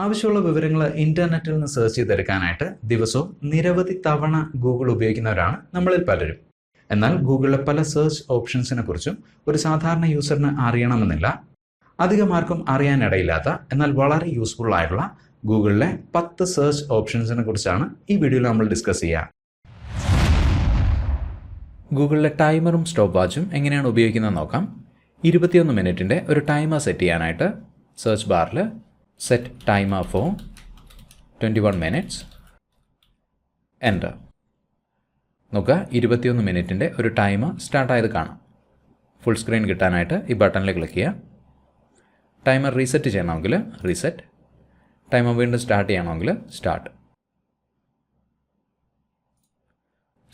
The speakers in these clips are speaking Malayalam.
ആവശ്യമുള്ള വിവരങ്ങൾ ഇന്റർനെറ്റിൽ നിന്ന് സെർച്ച് ചെയ്തെടുക്കാനായിട്ട് ദിവസവും നിരവധി തവണ ഗൂഗിൾ ഉപയോഗിക്കുന്നവരാണ് നമ്മളിൽ പലരും. എന്നാൽ ഗൂഗിളിലെ പല സെർച്ച് ഓപ്ഷൻസിനെ കുറിച്ചും ഒരു സാധാരണ യൂസറിന് അറിയണമെന്നില്ല. അധികമാർക്കും അറിയാനിടയില്ലാത്ത എന്നാൽ വളരെ യൂസ്ഫുൾ ആയിട്ടുള്ള ഗൂഗിളിലെ പത്ത് സെർച്ച് ഓപ്ഷൻസിനെ കുറിച്ചാണ് ഈ വീഡിയോയിൽ നമ്മൾ ഡിസ്കസ് ചെയ്യുക ഗൂഗിളിലെ ടൈമറും സ്റ്റോപ്പ് വാച്ചും എങ്ങനെയാണ് ഉപയോഗിക്കുന്നത് നോക്കാം. ഇരുപത്തിയൊന്ന് മിനിറ്റിന്റെ ഒരു ടൈമർ സെറ്റ് ചെയ്യാനായിട്ട് സെർച്ച് ബാറിൽ timer for twenty one minutes enter നോക്കുക ഇരുപത്തിയൊന്ന് മിനിറ്റിന്റെ ഒരു ടൈമർ സ്റ്റാർട്ടായത് കാണാം. ഫുൾ സ്ക്രീൻ കിട്ടാനായിട്ട് ഈ ബട്ടണിൽ ക്ലിക്ക് ചെയ്യുക. ടൈമർ റീസെറ്റ് ചെയ്യണമെങ്കിൽ റീസെറ്റ് ടൈമർ വീണ്ടും സ്റ്റാർട്ട് ചെയ്യണമെങ്കിൽ സ്റ്റാർട്ട്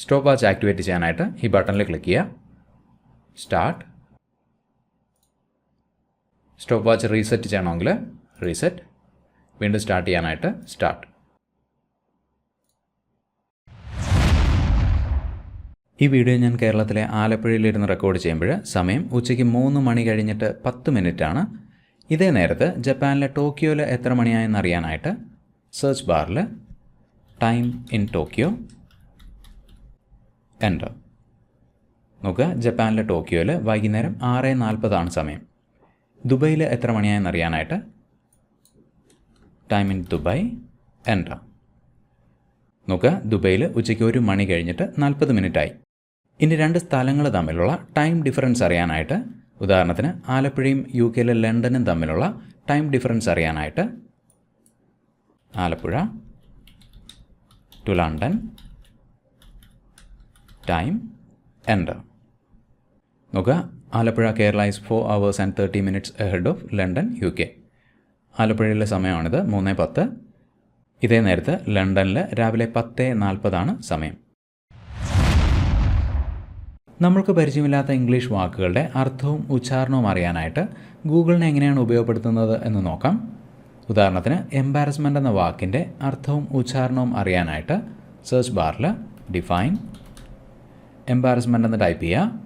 സ്റ്റോപ്പ് വാച്ച് ആക്ടിവേറ്റ് ചെയ്യാനായിട്ട് ഈ ബട്ടണിൽ ക്ലിക്ക് ചെയ്യുക. സ്റ്റാർട്ട് സ്റ്റോപ്പ് വാച്ച് റീസെറ്റ് ചെയ്യണമെങ്കിൽ റീസെറ്റ് വീണ്ടും സ്റ്റാർട്ട് ചെയ്യാനായിട്ട് സ്റ്റാർട്ട് ഈ വീഡിയോ ഞാൻ കേരളത്തിലെ ആലപ്പുഴയിലിരുന്ന് റെക്കോർഡ് ചെയ്യുമ്പോൾ സമയം ഉച്ചയ്ക്ക് മൂന്ന് മണി കഴിഞ്ഞിട്ട് പത്ത് മിനിറ്റാണ്. ഇതേ നേരത്ത് ജപ്പാനിലെ ടോക്കിയോയിൽ എത്ര മണിയായെന്ന് അറിയാനായിട്ട് സെർച്ച് ബാറിൽ ടൈം ഇൻ ടോക്കിയോ എന്റർ നോക്കുക ജപ്പാനിലെ ടോക്കിയോയിൽ വൈകുന്നേരം ആറ് നാൽപ്പതാണ് സമയം. ദുബൈയിൽ എത്ര മണിയായെന്ന് അറിയാനായിട്ട് ടൈം ഇൻ ദുബായ് എൻട്ര നോക്കുക ദുബൈയിൽ ഉച്ചയ്ക്ക് ഒരു മണി കഴിഞ്ഞിട്ട് നാൽപ്പത് മിനിറ്റായി. ഇനി രണ്ട് സ്ഥലങ്ങൾ തമ്മിലുള്ള ടൈം ഡിഫറൻസ് അറിയാനായിട്ട് ഉദാഹരണത്തിന് ആലപ്പുഴയും യു കെയിലെ ലണ്ടനും തമ്മിലുള്ള ടൈം ഡിഫറൻസ് അറിയാനായിട്ട് Alappuzha to London time enter നോക്കുക Alappuzha Kerala is four hours and thirty minutes ahead of London U K ആലപ്പുഴയിലെ സമയമാണിത്. മൂന്ന് പത്ത്. ഇതേ നേരത്ത് ലണ്ടനിൽ രാവിലെ പത്ത് നാൽപ്പതാണ് സമയം. നമ്മൾക്ക് പരിചയമില്ലാത്ത ഇംഗ്ലീഷ് വാക്കുകളുടെ അർത്ഥവും ഉച്ചാരണവും അറിയാനായിട്ട് ഗൂഗിളിനെ എങ്ങനെയാണ് ഉപയോഗപ്പെടുത്തുന്നത് എന്ന് നോക്കാം. ഉദാഹരണത്തിന് എംബാരസ്മെന്റ് എന്ന വാക്കിന്റെ അർത്ഥവും ഉച്ചാരണവും അറിയാനായിട്ട് സെർച്ച് ബാറിൽ ഡിഫൈൻ. എംബാരസ്മെന്റ് എന്ന് ടൈപ്പ് ചെയ്യുക.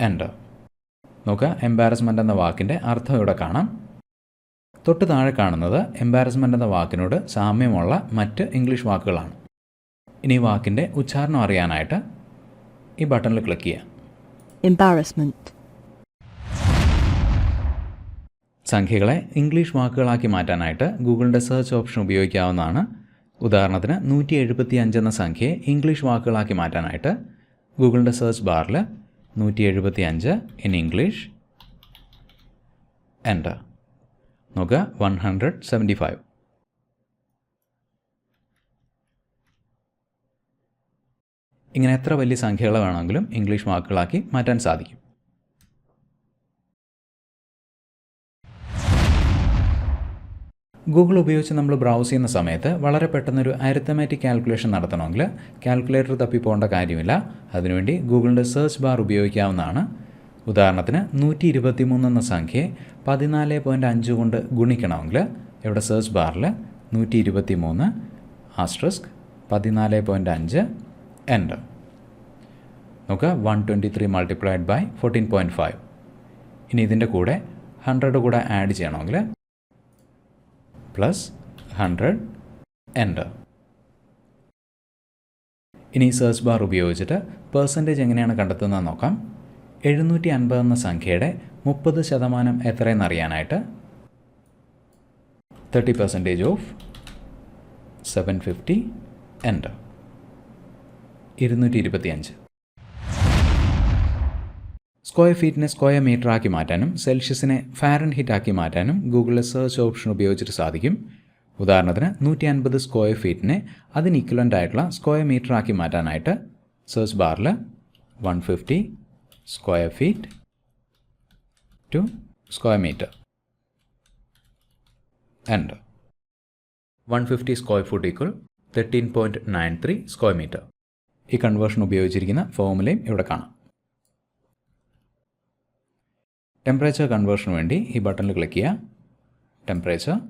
എന്റർ നോക്കുക എംബാരസ്മെന്റ് എന്ന വാക്കിന്റെ അർത്ഥം ഇവിടെ കാണാം. തൊട്ട് താഴെ കാണുന്നത് എംബാരസ്മെന്റ് എന്ന വാക്കിനോട് സാമ്യമുള്ള മറ്റ് ഇംഗ്ലീഷ് വാക്കുകളാണ്. ഇനി വാക്കിന്റെ ഉച്ചാരണം അറിയാനായിട്ട് ഈ ബട്ടണിൽ ക്ലിക്ക് ചെയ്യാം എംബാരസ്മെന്റ് സംഖ്യകളെ ഇംഗ്ലീഷ് വാക്കുകളാക്കി മാറ്റാനായിട്ട് ഗൂഗിളിന്റെ സെർച്ച് ഓപ്ഷൻ ഉപയോഗിക്കാവുന്നതാണ്. ഉദാഹരണത്തിന് നൂറ്റി എഴുപത്തി അഞ്ച് എന്ന സംഖ്യയെ ഇംഗ്ലീഷ് വാക്കുകളാക്കി മാറ്റാനായിട്ട് ഗൂഗിളിന്റെ സെർച്ച് ബാറിൽ നൂറ്റി എഴുപത്തി അഞ്ച് ഇൻ ഇംഗ്ലീഷ് എന്റർ നോക്കുക വൺ ഹൺഡ്രഡ് സെവന്റി ഫൈവ് ഇങ്ങനെ എത്ര വലിയ സംഖ്യകൾ വേണമെങ്കിലും ഇംഗ്ലീഷ് വാക്കുകളാക്കി മാറ്റാൻ സാധിക്കും. ഗൂഗിൾ ഉപയോഗിച്ച് നമ്മൾ ബ്രൗസ് ചെയ്യുന്ന സമയത്ത് വളരെ പെട്ടെന്നൊരു അരിത്തമാറ്റിക് കാൽക്കുലേഷൻ നടത്തണമെങ്കിൽ കാൽക്കുലേറ്റർ തപ്പി പോകേണ്ട കാര്യമില്ല. അതിനുവേണ്ടി ഗൂഗിളിന്റെ സെർച്ച് ബാർ ഉപയോഗിക്കാവുന്നതാണ്. ഉദാഹരണത്തിന് നൂറ്റി ഇരുപത്തി മൂന്ന് എന്ന സംഖ്യയെ പതിനാല് പോയിന്റ് അഞ്ച് കൊണ്ട് ഗുണിക്കണമെങ്കിൽ ഇവിടെ സെർച്ച് ബാറിൽ നൂറ്റി ഇരുപത്തി മൂന്ന് ആസ്ട്രസ്ക് പതിനാല് പോയിന്റ് അഞ്ച് എന്റർ നോക്കുക one twenty three multiplied by fourteen point five ഇനി ഇതിന്റെ കൂടെ ഹൺഡ്രഡ് കൂടെ ആഡ് ചെയ്യണമെങ്കിൽ പ്ലസ് ഹൺഡ്രഡ് എന്റർ ഇനി സെർച്ച് ബാർ ഉപയോഗിച്ചിട്ട് പേഴ്സന്റേജ് എങ്ങനെയാണ് കണ്ടെത്തുന്നത് നോക്കാം. എഴുന്നൂറ്റി അൻപത് എന്ന സംഖ്യയുടെ മുപ്പത് ശതമാനം എത്രയെന്ന് അറിയാനായിട്ട് thirty percentage of seven fifty enter ഇരുന്നൂറ്റി ഇരുപത്തിയഞ്ച് സ്ക്വയർ ഫീറ്റിനെ സ്ക്വയർ മീറ്റർ ആക്കി മാറ്റാനും സെൽഷ്യസിനെ ഫാരൻ ആക്കി മാറ്റാനും ഗൂഗിളിലെ സെർച്ച് ഓപ്ഷൻ ഉപയോഗിച്ചിട്ട് സാധിക്കും. ഉദാഹരണത്തിന് നൂറ്റി അൻപത് സ്ക്വയർ ഫീറ്റിനെ അതിന് ഇക്വലന്റ് ആയിട്ടുള്ള സ്ക്വയർ മീറ്റർ ആക്കി മാറ്റാനായിട്ട് സെർച്ച് ബാറിൽ one fifty square feet to square metre and one fifty square foot equal thirteen point nine three square metre ഈ കൺവേർഷൻ ഉപയോഗിച്ചിരിക്കുന്ന ഫോമുലയും ഇവിടെ കാണാം. ടെമ്പറേച്ചർ കൺവേർഷന് വേണ്ടി ഈ ബട്ടണിൽ ക്ലിക്ക് ചെയ്യുക. ടെമ്പറേച്ചർ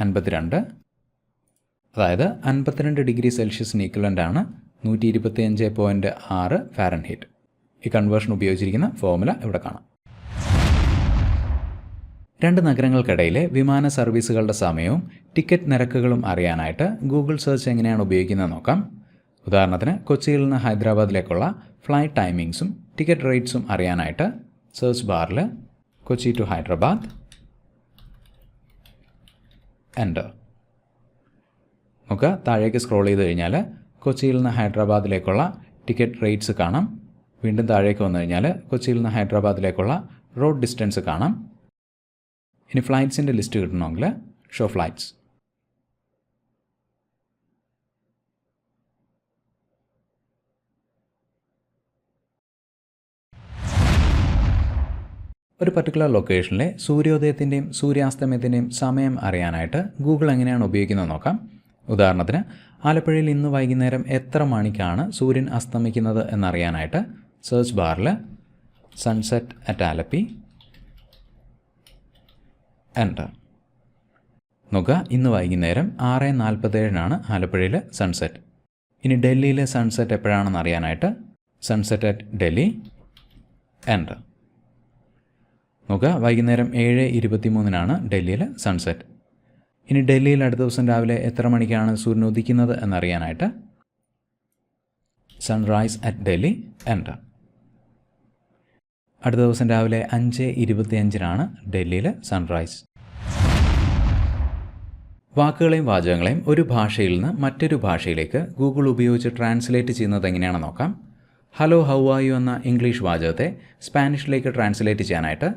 അൻപത്തിരണ്ട്. അതായത് അൻപത്തിരണ്ട് ഡിഗ്രി സെൽഷ്യസിന് ഈക്വലന്റ് ആണ് നൂറ്റി ഇരുപത്തി അഞ്ച് പോയിന്റ് ആറ് ഫാരൻ ഹീറ്റ് ഈ കൺവേർഷൻ ഉപയോഗിച്ചിരിക്കുന്ന ഫോമുല ഇവിടെ കാണാം. രണ്ട് നഗരങ്ങൾക്കിടയിലെ വിമാന സർവീസുകളുടെ സമയവും ടിക്കറ്റ് നിരക്കുകളും അറിയാനായിട്ട് ഗൂഗിൾ സെർച്ച് എങ്ങനെയാണ് ഉപയോഗിക്കുന്നത് നോക്കാം. ഉദാഹരണത്തിന് കൊച്ചിയിൽ നിന്ന് ഹൈദരാബാദിലേക്കുള്ള ഫ്ലൈറ്റ് ടൈമിങ്സും ടിക്കറ്റ് റേറ്റ്സും അറിയാനായിട്ട് സെർച്ച് ബാറിൽ കൊച്ചി ടു ഹൈദരാബാദ് എന്റർ നമുക്ക് താഴേക്ക് സ്ക്രോൾ ചെയ്ത് കഴിഞ്ഞാൽ കൊച്ചിയിൽ നിന്ന് ഹൈദരാബാദിലേക്കുള്ള ടിക്കറ്റ് റേറ്റ്സ് കാണാം. വീണ്ടും താഴേക്ക് വന്നു കഴിഞ്ഞാൽ കൊച്ചിയിൽ നിന്ന് ഹൈദരാബാദിലേക്കുള്ള റോഡ് ഡിസ്റ്റൻസ് കാണാം. ഇനി ഫ്ലൈറ്റ്സിന്റെ ലിസ്റ്റ് കിട്ടണമെങ്കിൽ ഷോ ഫ്ലൈറ്റ്സ് ഒരു പർട്ടിക്കുലർ ലൊക്കേഷനിലെ സൂര്യോദയത്തിന്റെയും സൂര്യാസ്തമയത്തിന്റെയും സമയം അറിയാനായിട്ട് ഗൂഗിൾ എങ്ങനെയാണ് ഉപയോഗിക്കുന്നത് നോക്കാം. ഉദാഹരണത്തിന് ആലപ്പുഴയിൽ ഇന്ന് വൈകുന്നേരം എത്ര മണിക്കാണ് സൂര്യൻ അസ്തമിക്കുന്നത് എന്നറിയാനായിട്ട് സെർച്ച് ബാറിൽ സൺസെറ്റ് അറ്റ് ആലപ്പി എന്റർ നോക്കുക ഇന്ന് വൈകുന്നേരം ആറ് നാൽപ്പത്തേഴിനാണ് ആലപ്പുഴയിൽ സൺസെറ്റ് ഇനി ഡൽഹിയിലെ സൺസെറ്റ് എപ്പോഴാണെന്ന് അറിയാനായിട്ട് സൺസെറ്റ് അറ്റ് ഡൽഹി എന്റർ നോക്കുക. വൈകുന്നേരം ഏഴ് ഇരുപത്തി മൂന്നിനാണ് ഡൽഹിയിൽ സൺസെറ്റ് ഇനി ഡൽഹിയിൽ അടുത്ത ദിവസം രാവിലെ എത്ര മണിക്കാണ് സൂര്യൻ ഉദിക്കുന്നത് എന്നറിയാനായിട്ട് സൺറൈസ് അറ്റ് ഡൽഹി എന്റർ അടുത്ത ദിവസം രാവിലെ അഞ്ച് ഇരുപത്തിയഞ്ചിനാണ് ഡൽഹിയിൽ സൺറൈസ് വാക്കുകളെയും വാചകങ്ങളെയും ഒരു ഭാഷയിൽ നിന്ന് മറ്റൊരു ഭാഷയിലേക്ക് ഗൂഗിൾ ഉപയോഗിച്ച് ട്രാൻസ്ലേറ്റ് ചെയ്യുന്നത് എങ്ങനെയാണെന്ന് നോക്കാം. ഹലോ ഹൗ ആയു എന്ന ഇംഗ്ലീഷ് വാചകത്തെ സ്പാനിഷിലേക്ക് ട്രാൻസ്ലേറ്റ് ചെയ്യാനായിട്ട്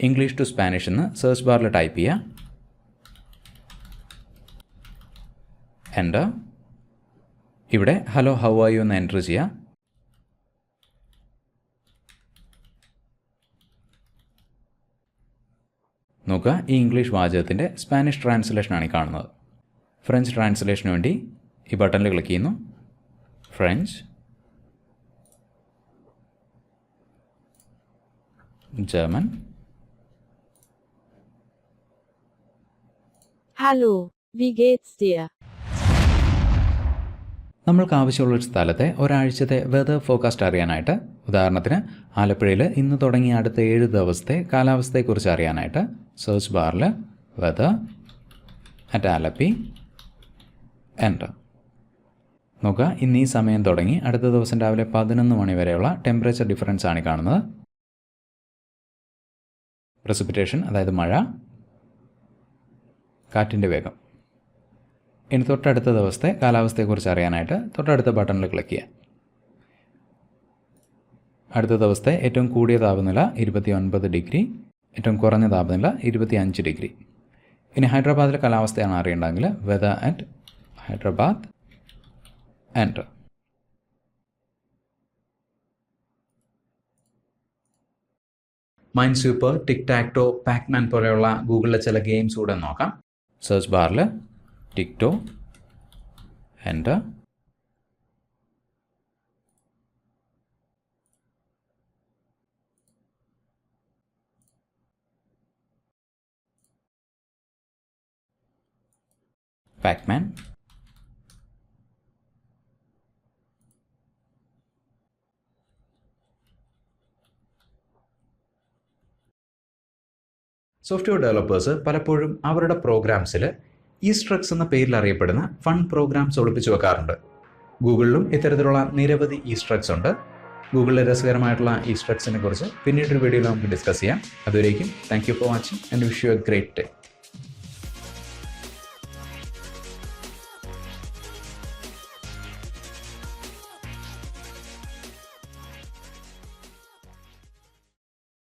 ഇംഗ്ലീഷ് ടു സ്പാനിഷ് എന്ന് സെർച്ച് ബാറിൽ ടൈപ്പ് ചെയ്യുക എന്റർ ഇവിടെ ഹലോ ഹൗ ആർ യു എന്ന് എന്റർ ചെയ്യുക നോക്കുക ഈ ഇംഗ്ലീഷ് വാചകത്തിന്റെ സ്പാനിഷ് ട്രാൻസ്ലേഷനാണ് ഈ കാണുന്നത്. ഫ്രഞ്ച് ട്രാൻസ്ലേഷന് വേണ്ടി ഈ ബട്ടണിൽ ക്ലിക്ക് ചെയ്യുന്നു. ഫ്രഞ്ച് ജർമ്മൻ Hallo, വി geht's dir? നമ്മൾക്ക് ആവശ്യമുള്ള ഒരു സ്ഥലത്തെ ഒരാഴ്ചത്തെ വെതർ ഫോക്കാസ്റ്റ് അറിയാനായിട്ട് ഉദാഹരണത്തിന് ആലപ്പുഴയിൽ ഇന്ന് തുടങ്ങിയ അടുത്ത ഏഴ് ദിവസത്തെ കാലാവസ്ഥയെക്കുറിച്ച് അറിയാനായിട്ട് സെർച്ച് ബാറിൽ വെതർ അറ്റ് ആലപ്പി എന്റർ നോക്കുക ഇന്ന് ഈ സമയം തുടങ്ങി അടുത്ത ദിവസം രാവിലെ പതിനൊന്ന് മണി വരെയുള്ള ടെമ്പറേച്ചർ ഡിഫറൻസ് ആണ് കാണുന്നത് പ്രസിപ്പിറ്റേഷൻ അതായത് മഴ കാറ്റിന്റെ വേഗം. ഇനി തൊട്ടടുത്ത ദിവസത്തെ കാലാവസ്ഥയെക്കുറിച്ച് അറിയാനായിട്ട് തൊട്ടടുത്ത ബട്ടണിൽ ക്ലിക്ക് ചെയ്യാം അടുത്ത ദിവസത്തെ ഏറ്റവും കൂടിയ താപനില ഇരുപത്തി ഒൻപത് ഡിഗ്രി ഏറ്റവും കുറഞ്ഞ താപനില ഇരുപത്തി അഞ്ച് ഡിഗ്രി. ഇനി ഹൈദരാബാദിലെ കാലാവസ്ഥയാണ് അറിയേണ്ടതെങ്കിൽ weather and Hyderabad enter minesweeper tic tac toe Pacman പോലെയുള്ള ഗൂഗിളിലെ ചില ഗെയിംസ് കൂടെ നോക്കാം. സെർച്ച് ബാറിൽ tic toe enter Pacman software developers പലപ്പോഴും അവരുടെ പ്രോഗ്രാംസിൽ ഈ സ്ട്രക്സ് എന്ന പേരിൽ അറിയപ്പെടുന്ന ഫൺ പ്രോഗ്രാംസ് ഒളിപ്പിച്ചു വെക്കാറുണ്ട്. ഗൂഗിളിലും ഇത്തരത്തിലുള്ള നിരവധി ഈ സ്ട്രക്സ് ഉണ്ട്. ഗൂഗിളിലെ രസകരമായിട്ടുള്ള ഈസ്ട്രക്സിനെ കുറിച്ച് പിന്നീടൊരു വീഡിയോയിൽ നമുക്ക് ഡിസ്കസ് ചെയ്യാം. അതുവരേക്കും thank you for watching and wish you a great day